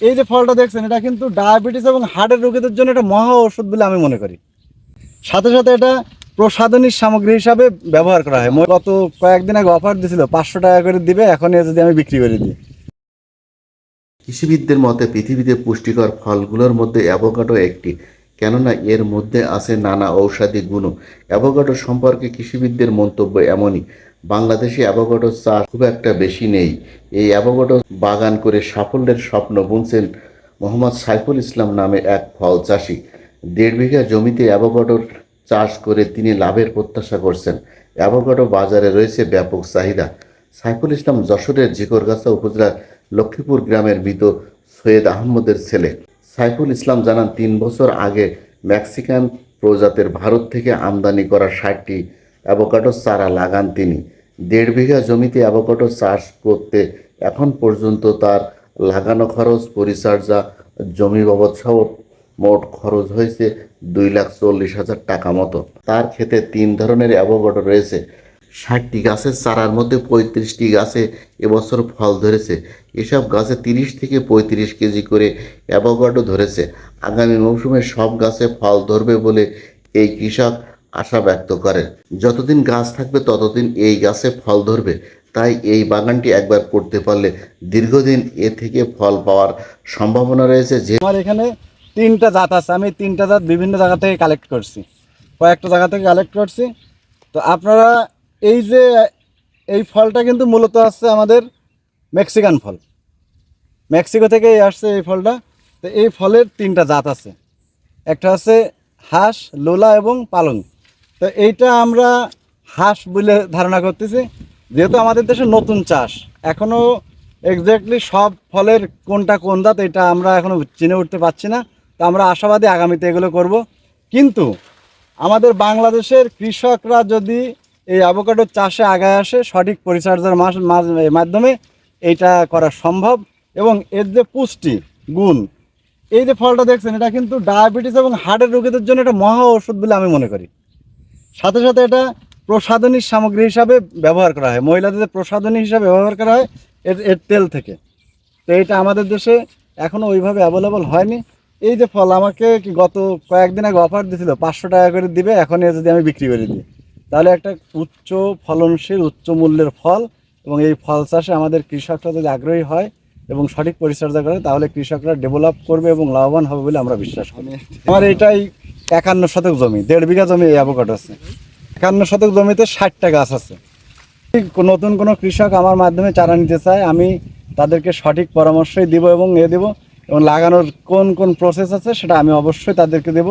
এই যে ফলটা দেখছেন, এটা কিন্তু ডায়াবেটিস এবং হার্টের রোগীদের জন্য এটা মহা ওষুধ বলে আমি মনে করি। সাথে সাথে এটা প্রসাধনীর সামগ্রী হিসাবে ব্যবহার করা হয়। গত কয়েকদিন আগে অফার দিছিল, পাঁচশো টাকা করে দিবে, এখন যদি আমি বিক্রি করে দিই। কৃষিবিদদের মতে পৃথিবীতে পুষ্টিকর ফলগুলোর মধ্যে অ্যাভোকাডো একটি, কেননা এর মধ্যে আছে নানা ঔষধি গুণ অ্যাভোকাডো সম্পর্কে কৃষিবিদদের মন্তব্য এমনই বাংলাদেশে অ্যাভোকাডো চাষ খুব একটা বেশি নেই। এই অ্যাভোকাডো বাগান করে সাফল্যের স্বপ্ন বুনছেন মোহাম্মদ সাইফুল ইসলাম নামে এক ফল চাষি। দেড় বিঘা জমিতে অ্যাভোকাডোর চাষ করে তিনি লাভের প্রত্যাশা করছেন। অ্যাভোকাডো বাজারে রয়েছে ব্যাপক চাহিদা। সাইফুল ইসলাম যশোরের জিকরগাছা উপজেলার লক্ষ্মীপুর গ্রামের মৃত সৈয়দ আহমদের ছেলে। সাইফুল ইসলাম জানান, তিন বছর আগে মেক্সিকান প্রজাতের ভারত থেকে আমদানি করা ষাটটি অ্যাভোকাডো চারা লাগান তিনি। দেড় বিঘা জমিতে অ্যাভোকাডো চাষ করতে এখন পর্যন্ত তার লাগানো খরচ, পরিচর্যা, জমি বাবদ সহ মোট খরচ হয়েছে দুই লাখ চল্লিশ হাজার টাকা মতো। তার ক্ষেতে তিন ধরনের অ্যাভোকাডো রয়েছে। ষাটটি গাছের চারার মধ্যে পঁয়ত্রিশটি গাছে এবছর ফল ধরেছে। এসব গাছে তিরিশ থেকে পঁয়ত্রিশ কেজি করে অ্যাভোকাডো ধরেছে। আগামী মৌসুমে সব গাছে ফল ধরবে বলে এই কৃষক আশা ব্যক্ত করেন যতদিন গাছ থাকবে, ততদিন এই গাছে ফল ধরবে। তাই এই বাগানটি একবার করতে পারলে দীর্ঘদিন এ থেকে ফল পাওয়ার সম্ভাবনা রয়েছে। যে আমার এখানে তিনটা জাত আছে। আমি তিনটা জাত বিভিন্ন জায়গা থেকে কালেক্ট করছি। কয়েকটা জায়গা থেকে কালেক্ট করছি। তো আপনারা এই যে, এই ফলটা কিন্তু মূলত আসছে আমাদের মেক্সিকান ফল। মেক্সিকো থেকেই আসছে এই ফলটা। তো এই ফলের তিনটা জাত আছে। একটা আছে হাঁস, লোলা এবং পালং। তো এইটা আমরা হাঁস বলে ধারণা করতেছি, যেহেতু আমাদের দেশে নতুন চাষ। এখনও এক্স্যাক্টলি সব ফলের কোনটা কোন জাত এটা আমরা এখনও চিনে উঠতে পারছি না, তো আমরা আশাবাদী আগামীতে এগুলো করব। কিন্তু আমাদের বাংলাদেশের কৃষকরা যদি এই অ্যাভোকাডো চাষে আগায় আসে, সঠিক পরিচর্যার মাধ্যমে এইটা করা সম্ভব এবং এর যে পুষ্টি, গুণ, এই যে ফলটা দেখছেন, এটা কিন্তু ডায়াবেটিস এবং হার্টের রোগীদের জন্য এটা মহা ওষুধ বলে আমি মনে করি। সাথে সাথে এটা প্রসাধনী সামগ্রী হিসাবে ব্যবহার করা হয়। মহিলাদের প্রসাধনী হিসাবে ব্যবহার করা হয় এর এর তেল থেকে। তো এটা আমাদের দেশে এখনও ওইভাবে অ্যাভেলেবল হয়নি। এই যে ফল আমাকে কি গত কয়েকদিন আগে অফার দিছিল, পাঁচশো টাকা করে দিবে এখন যদি আমি বিক্রি করে দিই। তাহলে একটা উচ্চ ফলনশীল, উচ্চ মূল্যের ফল এবং এই ফল চাষে আমাদের কৃষকরা যদি আগ্রহী হয় এবং সঠিক পরিচর্যা করে, তাহলে কৃষকরা ডেভেলপ করবে এবং লাভবান হবে বলে আমরা বিশ্বাস করি। আমার এটাই একান্ন শতক জমি, দেড় বিঘা জমি এই অ্যাভোকাডো আছে। একান্ন শতক জমিতে ষাটটা গাছ আছে। নতুন কোনো কৃষক আমার মাধ্যমে চারা নিতে চায়, আমি তাদেরকে সঠিক পরামর্শই দিব এবং এ দেব এবং লাগানোর কোন কোন প্রসেস আছে সেটা আমি অবশ্যই তাদেরকে দেব।